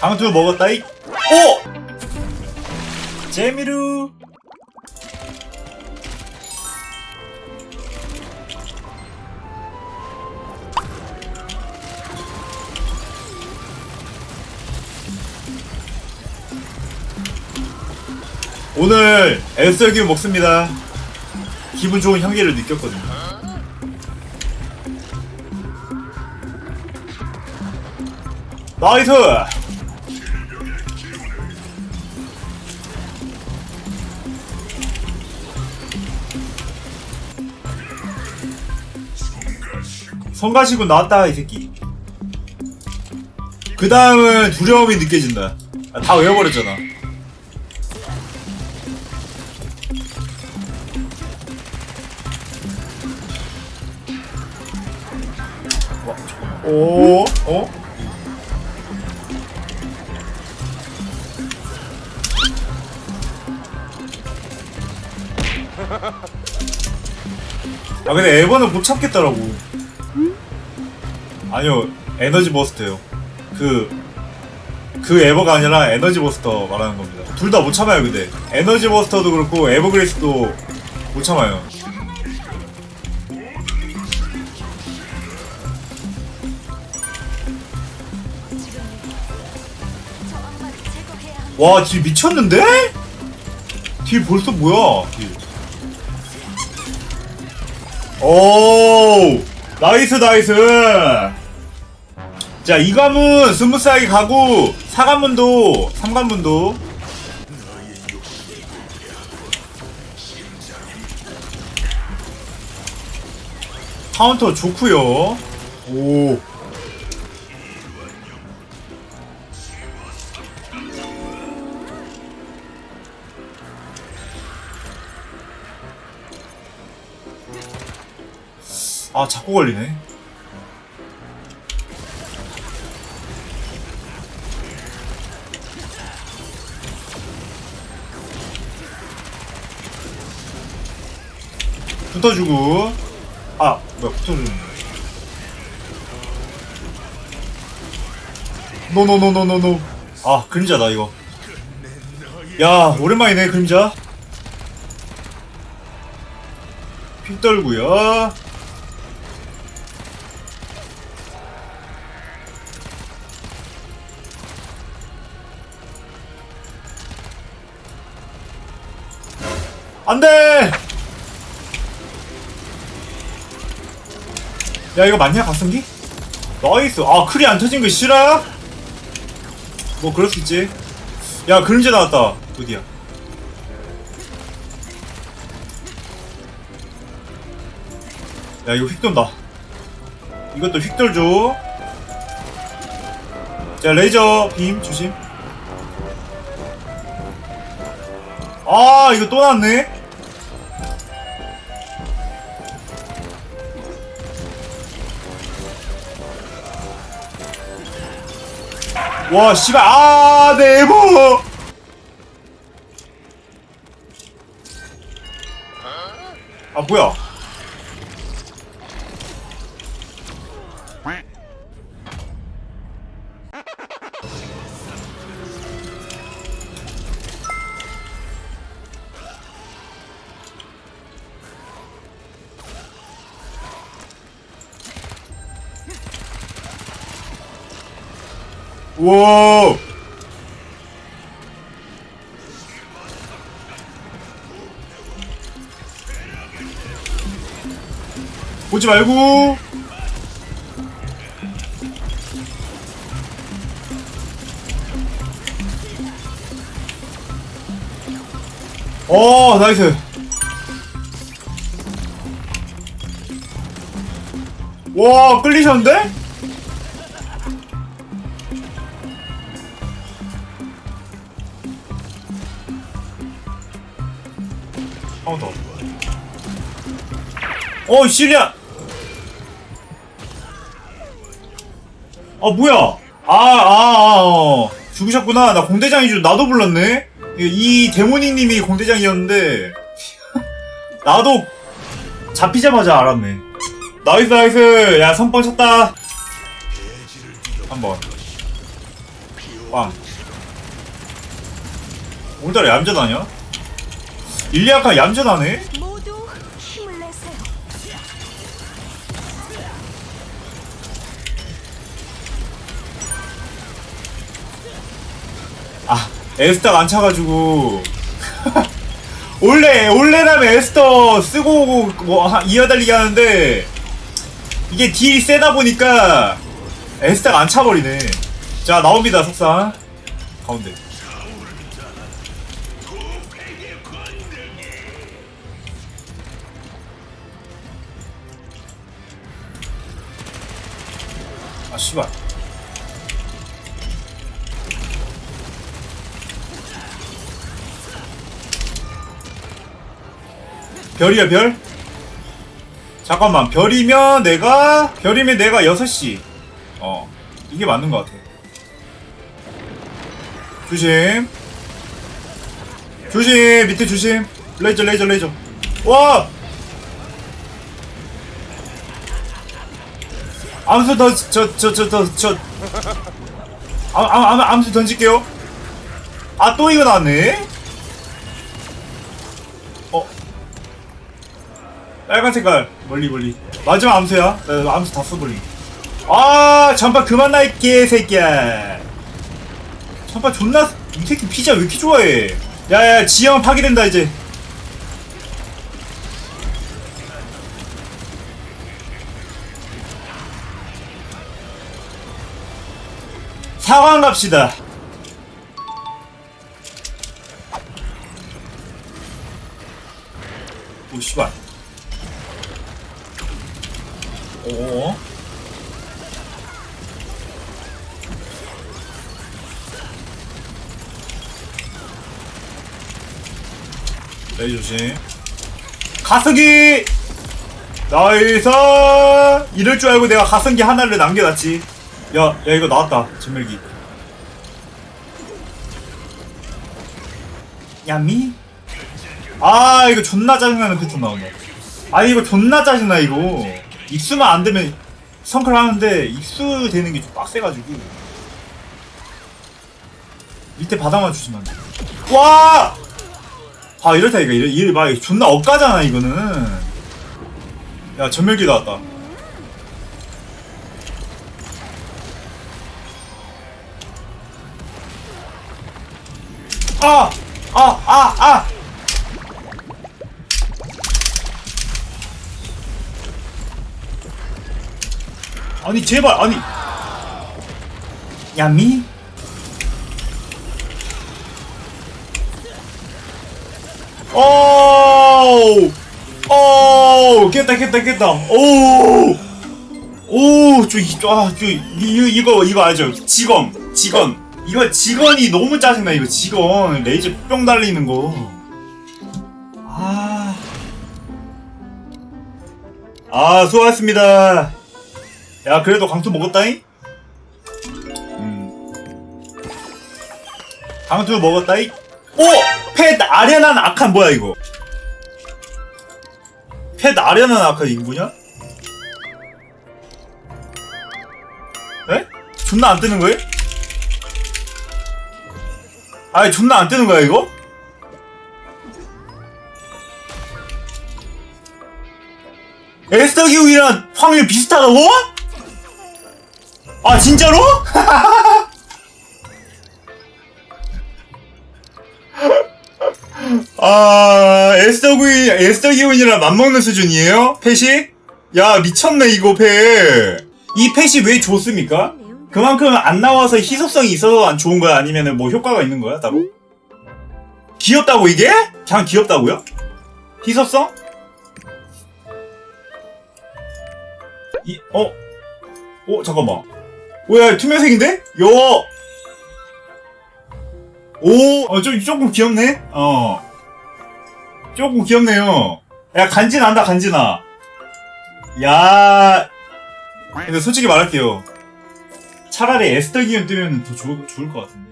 강투 먹었다이. 오! 재미루. 오늘 에스터기 먹습니다. 기분 좋은 향기를 느꼈거든요. 나이스! 성가시고 나왔다 이 새끼. 그 다음은 두려움이 느껴진다. 아, 다 외워버렸잖아. 오, 어? 아 근데 에버는 못 참겠더라고 아니요 에너지 버스터요 그, 그 에버가 아니라 에너지 버스터 말하는 겁니다 둘 다 못 참아요 근데 에너지 버스터도 그렇고 에버그레이스도 못 참아요 와, 딜 미쳤는데? 딜 벌써 뭐야, 딜. 오, 나이스, 나이스. 자, 이 관문 스무스하게 가고, 사관문도, 삼관문도. 카운터 좋구요. 오. 아 자꾸 걸리네 붙어주고. 아 뭐야 붙어주는 노노노노노노 아 그림자다 이거. 야 오랜만이네 그림자. 피 떨구요. 안돼! 야 이거 맞냐 각성기? 나이스. 아 크리 안 터진 거 싫어요? 뭐 그럴 수 있지. 야 그림자 나왔다. 어디야 야 이거 휙 돈다. 이것도 휙 돌죠. 자 레이저 빔 조심. 아 이거 또 나왔네 와 씨발. 아 네모 아 뭐야 우와 보지 말고! 어 나이스! 와 끌리셨는데? 카운터 어 시리아 아 뭐야? 아 아 아, 어. 죽으셨구나. 나 공대장인 줄 나도 불렀네. 이 데모닉님이 공대장이었는데. 나도 잡히자마자 알았네. 나이스 나이스! 야 선빵 쳤다. 한 번. 빵. 오늘따라 얌전하냐? 일리아카 얌전하네? 모두 힘을 내세요. 아, 에스터가 안 차가지고. 원래, 원래라면 에스터 쓰고 오고, 뭐, 하- 이어달리기 하는데, 이게 딜이 세다 보니까, 에스터가 안 차버리네. 자, 나옵니다, 석상. 가운데. 아, 씨발. 별이야 별? 잠깐만 별이면 내가 별이면 내가 6시 어 이게 맞는 것 같아. 조심. 조심 밑에 조심. 레이저 레이저 레이저. 와 암수 더저저 저저 저. 암암 암수 던질게요. 아 또 이거 나왔네? 어. 빨간 색깔. 멀리 멀리. 마지막 암수야. 나 암수 다 써버림 아 전파 그만 나이 개새끼야. 전파 존나 이 새끼 피자 왜 이렇게 좋아해? 야야 지형 파괴된다 이제 사관 갑시다 오 씨발 오. 레이 조심. 가스기! 나이스! 이럴 줄 알고 내가 가성기 하나를 남겨놨지. 야, 야, 이거 나왔다. 진멸기. 야미? 아, 이거 존나 짜증나는 패턴 나오네. 아니, 이거 존나 짜증나, 이거. 입수만 안 되면 성클 하는데, 입수 되는 게 좀 빡세가지고. 밑에 바닥만 주시면 안 돼. 와! 아, 이렇다, 이거. 이래, 막, 존나 억까잖아, 이거는. 야, 전멸기 나왔다. 아! 아! 아! 아! 아니 제발 아니 야미 오오 오, 깼다 깼다 깼다 오오저아저 이거 이거 이거 알죠 직원 직원 이거 직원이 너무 짜증나 이거 직원 레이저 뿅 달리는 거 아 아, 수고하셨습니다. 야, 그래도 강투 먹었다잉? 음. 강투 먹었다잉? 오! 펫 아련한 악한 뭐야, 이거? 펫 아련한 악한 인구냐? 에? 존나 안 뜨는 거예요? 아니, 존나 안 뜨는 거야, 이거? 에스터 기운이랑 확률 비슷하다고? 아 진짜로? 아 에스터 기운 에스터 기운이랑 맞먹는 수준이에요? 펫이? 야 미쳤네 이거 펫. 이 펫이 왜 좋습니까? 그만큼 안 나와서 희소성이 있어서 안 좋은 거야? 아니면은 뭐 효과가 있는 거야 따로? 귀엽다고 이게? 그냥 귀엽다고요? 희소성? 이, 어? 어, 잠깐만. 오, 야, 투명색인데? 요! 오, 어, 좀, 조금 귀엽네? 어. 조금 귀엽네요. 야, 간지 난다, 간지 나. 야. 근데 솔직히 말할게요. 차라리 에스터 기운 뜨면 더 좋을, 좋을 것 같은데.